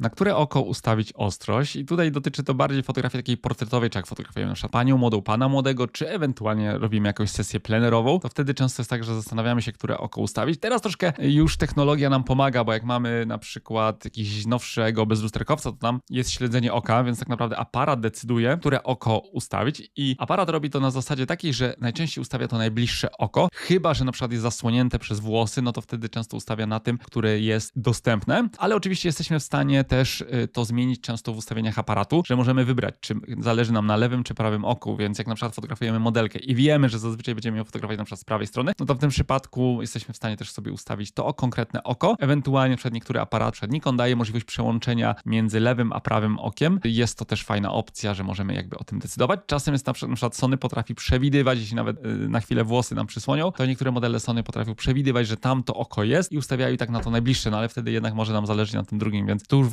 na które oko ustawić ostrość? I tutaj dotyczy to bardziej fotografii takiej portretowej, czy jak fotografujemy na panią młodą, pana młodego, czy ewentualnie robimy jakąś sesję plenerową, to wtedy często jest tak, że zastanawiamy się, które oko ustawić. Teraz troszkę już technologia nam pomaga, bo jak mamy na przykład jakiś nowszego bezlusterkowca, to tam jest śledzenie oka, więc tak naprawdę aparat decyduje, które oko ustawić. I aparat robi to na zasadzie takiej, że najczęściej ustawia to najbliższe oko, chyba, że na przykład jest zasłonięte przez włosy, no to wtedy często ustawia na tym, które jest dostępne, ale oczywiście jesteśmy w stanie też y, to zmienić często w ustawieniach aparatu, że możemy wybrać, czy zależy nam na lewym czy prawym oku, więc jak na przykład fotografujemy modelkę i wiemy, że zazwyczaj będziemy ją fotografować na przykład z prawej strony, no to w tym przypadku jesteśmy w stanie też sobie ustawić to o konkretne oko, ewentualnie przed niektóre aparaty, przed Nikon daje możliwość przełączenia między lewym a prawym okiem. Jest to też fajna opcja, że możemy jakby o tym decydować. Czasem jest na przykład, na przykład Sony potrafi przewidywać, jeśli nawet y, na chwilę włosy nam przysłonią, to niektóre modele Sony potrafią przewidywać, że tam to oko jest i ustawiają tak na to najbliższe, no ale wtedy jednak może nam zależeć na tym drugim, więc tu już